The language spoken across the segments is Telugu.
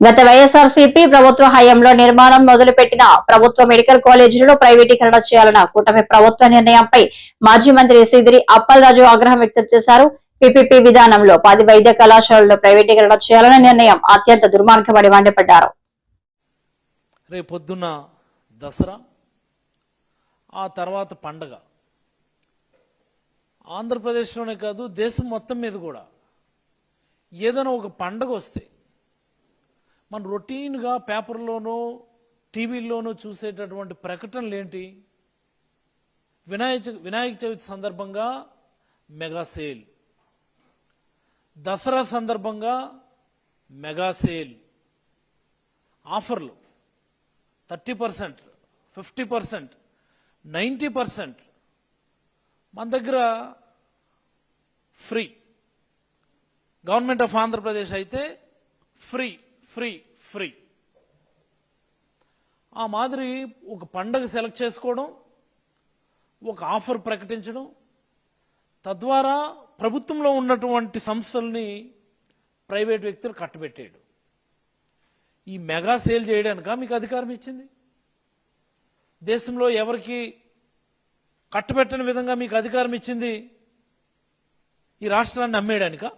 గత వైఎస్ఆర్సీపీ ప్రభుత్వ హయాంలో నిర్మాణం మొదలుపెట్టిన ప్రభుత్వ మెడికల్ కాలేజీలను ప్రైవేటీకరణ చేయాలన్న కూటమి ప్రభుత్వ నిర్ణయంపై మాజీ మంత్రి సిదిరి అప్పలరాజు ఆగ్రహం వ్యక్తం చేశారు. పిపిపి విధానంలో పది వైద్య కళాశాలలో ప్రైవేటీకరణ చేయాలనే నిర్ణయం అత్యంత దుర్మార్గమని మండిపడ్డారు. రేపు దసరా ఆ తర్వాత పండగ. ఆంధ్రప్రదేశ్లోనే కాదు దేశం మొత్తం మీద కూడా ఏదైనా ఒక పండగ వస్తే మన రొటీన్గా పేపర్లోనూ టీవీల్లోనూ చూసేటటువంటి ప్రకటనలు ఏంటి వినాయక వినాయక చవితి సందర్భంగా మెగా సేల్. దసరా సందర్భంగా మెగా సేల్. ఆఫర్లు. Thirty percent fifty percent ninety percent. మన దగ్గర ఫ్రీ. గవర్నమెంట్ ఆఫ్ ఆంధ్రప్రదేశ్ అయితే ఫ్రీ. Free free. ఆ మాదిరి ఒక పండగ సెలెక్ట్ చేసుకోవడం ఒక ఆఫర్ ప్రకటించడం తద్వారా ప్రభుత్వంలో ఉన్నటువంటి సంస్థల్ని ప్రైవేట్ వ్యక్తులు కట్టబెట్టేయడం. ఈ మెగా సేల్ చేయడానిక మీకు అధికారం ఇచ్చింది? దేశంలో ఎవరికి కట్టబెట్టని విధంగా మీకు అధికారం ఇచ్చింది? ఈ రాష్ట్రాన్ని అమ్మేయడానికా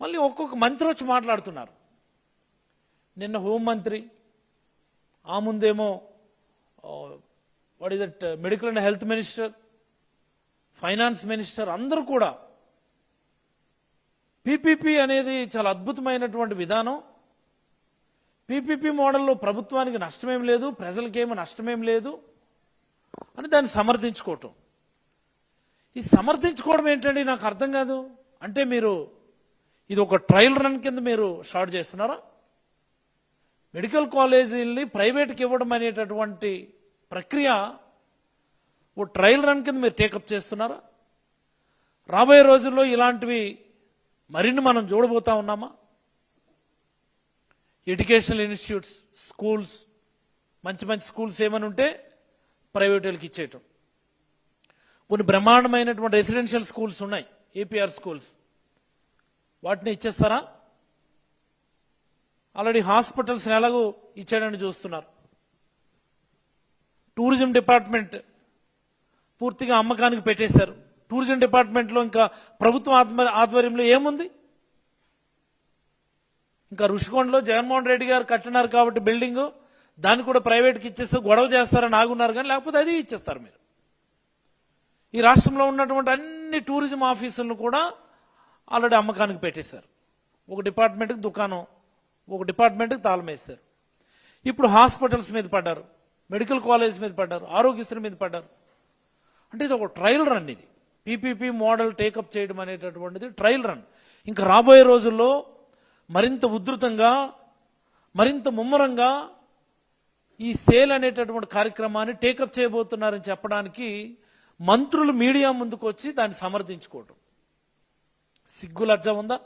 మళ్ళీ ఒక్కొక్క మంత్రి వచ్చి మాట్లాడుతున్నారు. నిన్న హోంమంత్రి ఆ ముందేమో what is that medical and health minister finance minister అందరూ కూడా పీపీపీ అనేది చాలా అద్భుతమైనటువంటి విధానం. పీపీపీ మోడల్లో ప్రభుత్వానికి నష్టమేం లేదు ప్రజలకేమీ నష్టమేం లేదు అని దాన్ని సమర్థించుకోవటం. ఈ సమర్థించుకోవడం ఏంటండి నాకు అర్థం కాదు. అంటే మీరు ఇది ఒక ట్రయల్ రన్ కింద మీరు స్టార్ట్ చేస్తున్నారా? మెడికల్ కాలేజీల్ని ప్రైవేట్కి ఇవ్వడం అనేటటువంటి ప్రక్రియ ఓ ట్రయల్ రన్ కింద మీరు టేకప్ చేస్తున్నారా? రాబోయే రోజుల్లో ఇలాంటివి మరిన్ని మనం చూడబోతా ఉన్నామా? ఎడ్యుకేషనల్ ఇన్స్టిట్యూట్స్ స్కూల్స్ మంచి మంచి స్కూల్స్ ఏమని ఉంటే ప్రైవేట్ వాళ్ళకి ఇచ్చేయటం. కొన్ని బ్రహ్మాండమైనటువంటి రెసిడెన్షియల్ స్కూల్స్ ఉన్నాయి ఏపీఆర్ స్కూల్స్. వాటిని ఇచ్చేస్తారా? ఆల్రెడీ హాస్పిటల్స్ ఎలాగో ఇచ్చాడని చూస్తున్నారు. టూరిజం డిపార్ట్మెంట్ పూర్తిగా అమ్మకానికి పెట్టేశారు. టూరిజం డిపార్ట్మెంట్లో ఇంకా ప్రభుత్వ ఆత్మ ఆధ్వర్యంలో ఏముంది? ఇంకా రుషికొండలో జగన్మోహన్ రెడ్డి గారు కట్టినారు కాబట్టి బిల్డింగ్ దాన్ని కూడా ప్రైవేట్కి ఇచ్చేస్తే గొడవ చేస్తారని ఆగున్నారు కానీ లేకపోతే అది ఇచ్చేస్తారు మీరు. ఈ రాష్ట్రంలో ఉన్నటువంటి అన్ని టూరిజం ఆఫీసులను కూడా ఆల్రెడీ అమ్మకానికి పెట్టేశారు. ఒక డిపార్ట్మెంట్కి దుకాణం ఒక డిపార్ట్మెంట్కి తాళం వేశారు. ఇప్పుడు హాస్పిటల్స్ మీద పడ్డారు మెడికల్ కాలేజ్ మీద పడ్డారు ఆరోగ్యశ్రీ మీద పడ్డారు. అంటే ఇది ఒక ట్రయల్ రన్ ఇది. పీపీపీ మోడల్ టేకప్ చేయడం అనేటటువంటిది ట్రయల్ రన్. ఇంకా రాబోయే రోజుల్లో మరింత ఉధృతంగా మరింత ముమ్మరంగా ఈ సేల్ అనేటటువంటి కార్యక్రమాన్ని టేకప్ చేయబోతున్నారని చెప్పడానికి మంత్రులు మీడియా ముందుకు వచ్చి దాన్ని సమర్థించుకోవటం. సిగ్గు లజ్జ ఉందా?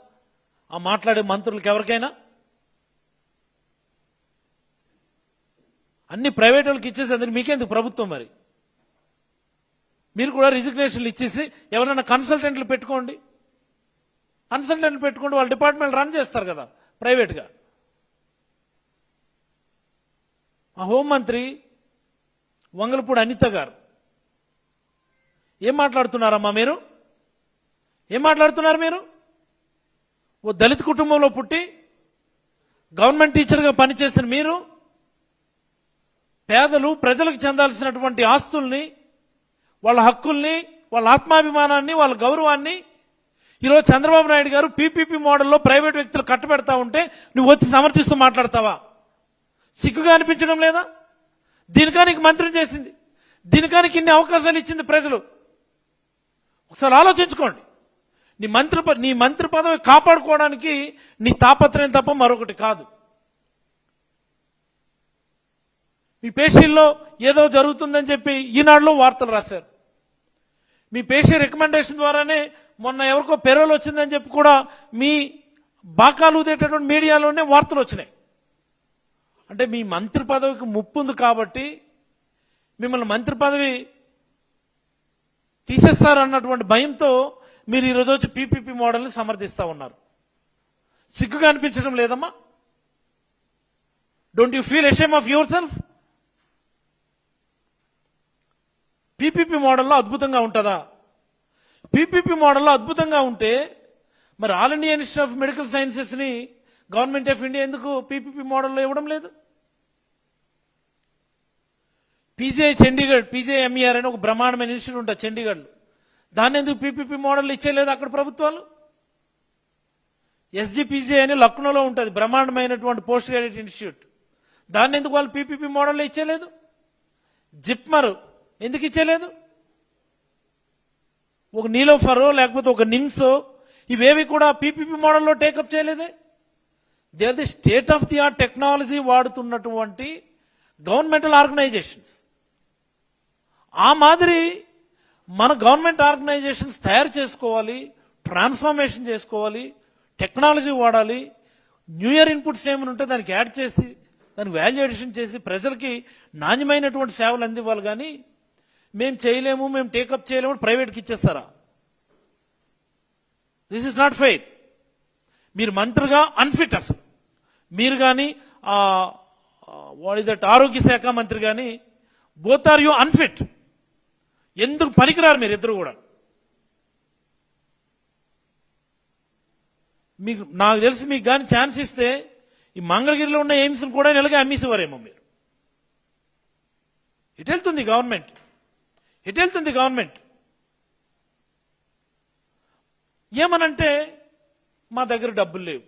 ఆ మాట్లాడే మంత్రులకు ఎవరికైనా? అన్ని ప్రైవేట్ వాళ్ళకి ఇచ్చేసేందుకు మీకెందుకు ప్రభుత్వం మరి? మీరు కూడా రిజిగ్నేషన్లు ఇచ్చేసి ఎవరైనా కన్సల్టెంట్లు పెట్టుకోండి. కన్సల్టెంట్లు పెట్టుకోండి వాళ్ళ డిపార్ట్మెంట్ రన్ చేస్తారు కదా ప్రైవేట్గా. మా హోంమంత్రి వంగలపూడి అనిత గారు ఏం మాట్లాడుతున్నారమ్మా మీరు? ఏం మాట్లాడుతున్నారు మీరు? ఓ దళిత కుటుంబంలో పుట్టి గవర్నమెంట్ టీచర్గా పనిచేసిన మీరు పేదలు ప్రజలకు చెందాల్సినటువంటి ఆస్తుల్ని వాళ్ళ హక్కుల్ని వాళ్ళ ఆత్మాభిమానాన్ని వాళ్ళ గౌరవాన్ని ఈరోజు చంద్రబాబు నాయుడు గారు పీపీపీ మోడల్లో ప్రైవేట్ వ్యక్తులు కట్టబెడతా ఉంటే నువ్వు వచ్చి సమర్థిస్తూ మాట్లాడతావా? సిగ్గుగా అనిపించడం లేదా? దీనికానికి మంత్రం చేసింది. దీనికానికి ఇన్ని అవకాశాలు ఇచ్చింది ప్రజలు. ఒకసారి ఆలోచించుకోండి. నీ మంత్రి నీ మంత్రి పదవి కాపాడుకోవడానికి నీ తాపత్రయం తప్ప మరొకటి కాదు. మీ పేషీల్లో ఏదో జరుగుతుందని చెప్పి ఈనాడులో వార్తలు రాశారు. మీ పేషీ రికమెండేషన్ ద్వారానే మొన్న ఎవరికో పెరోలు వచ్చిందని చెప్పి కూడా మీ బాకాలు ఉదేటటువంటి మీడియాలోనే వార్తలు వచ్చినాయి. అంటే మీ మంత్రి పదవికి ముప్పు ఉంది కాబట్టి మిమ్మల్ని మంత్రి పదవి తీసేస్తారన్నటువంటి భయంతో మీరు ఈరోజు వచ్చి పీపీపీ మోడల్ని సమర్థిస్తా ఉన్నారు. సిగ్గుగా అనిపించడం లేదమ్మా. Don't you feel ashamed of your self PPP మోడల్లో అద్భుతంగా ఉంటుందా? పీపీపీ మోడల్లో అద్భుతంగా ఉంటే మరి all India institute of medical సైన్సెస్ని government of India ఎందుకు పీపీపీ మోడల్లో ఇవ్వడం లేదు? పీజీఐ చండీగఢ్ పీజీఐఎంఈఆర్ అని ఒక బ్రహ్మాండమైన ఇన్స్టిట్యూట్ ఉంటుంది చండీగఢ్ దాన్ని ఎందుకు పీపీపీ మోడల్ ఇచ్చేయలేదు అక్కడ ప్రభుత్వాలు? ఎస్జిపిజే అని లక్నోలో ఉంటుంది బ్రహ్మాండమైనటువంటి పోస్ట్ గ్రాడ్యుయేట్ ఇన్స్టిట్యూట్. దాన్ని ఎందుకు వాళ్ళు పీపీపీ మోడల్లో ఇచ్చేయలేదు జిప్మర్ ఎందుకు ఇచ్చేయలేదు ఒక నీలోఫరో లేకపోతే ఒక నిమ్సో ఇవేవి కూడా పీపీపీ మోడల్లో టేకప్ చేయలేదే? They are the state of the art technology వాడుతున్నటువంటి governmental organizations. ఆ మాదిరి మన గవర్నమెంట్ ఆర్గనైజేషన్స్ తయారు చేసుకోవాలి ట్రాన్స్ఫర్మేషన్ చేసుకోవాలి టెక్నాలజీ వాడాలి న్యూ ఇయర్ ఇన్పుట్స్ ఏమైనా ఉంటే దానికి యాడ్ చేసి దానికి వాల్యూ అడిషన్ చేసి ప్రజలకి నాణ్యమైనటువంటి సేవలు అందివ్వాలి కానీ మేము చేయలేము మేము టేకప్ చేయలేము ప్రైవేట్కి ఇచ్చేస్తారా? దిస్ ఇస్ నాట్ ఫెయిర్ మీరు మంత్రిగా అన్ఫిట్ అసలు. మీరు కానీ వాడి దట్ ఆరోగ్య శాఖ మంత్రి కానీ బోత్ ఆర్ యూ అన్ఫిట్ ఎందుకు పనికిరారు మీరు ఇద్దరు కూడా? మీకు నాకు తెలిసి మీకు కానీ ఛాన్స్ ఇస్తే ఈ మంగళగిరిలో ఉన్న ఎయిమ్స్ని కూడా నెలగా అమ్మేసేవారేమో మీరు. ఇటు వెళ్తుంది గవర్నమెంట్. ఇటు వెళ్తుంది గవర్నమెంట్. ఏమనంటే మా దగ్గర డబ్బులు లేవు.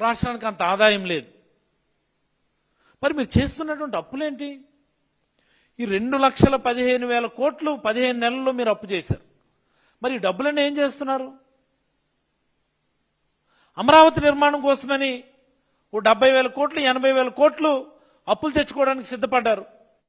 రాష్ట్రానికి అంత ఆదాయం లేదు. మరి మీరు చేస్తున్నటువంటి అప్పులేంటి? ఈ రెండు లక్షల పదిహేను వేల కోట్లు పదిహేను నెలల్లో మీరు అప్పు చేశారు. మరి ఈ డబ్బులన్నీ ఏం చేస్తున్నారు? అమరావతి నిర్మాణం కోసమని ఓ డెబ్బై వేల కోట్లు ఎనభై వేల కోట్లు అప్పులు తెచ్చుకోవడానికి సిద్ధపడ్డారు.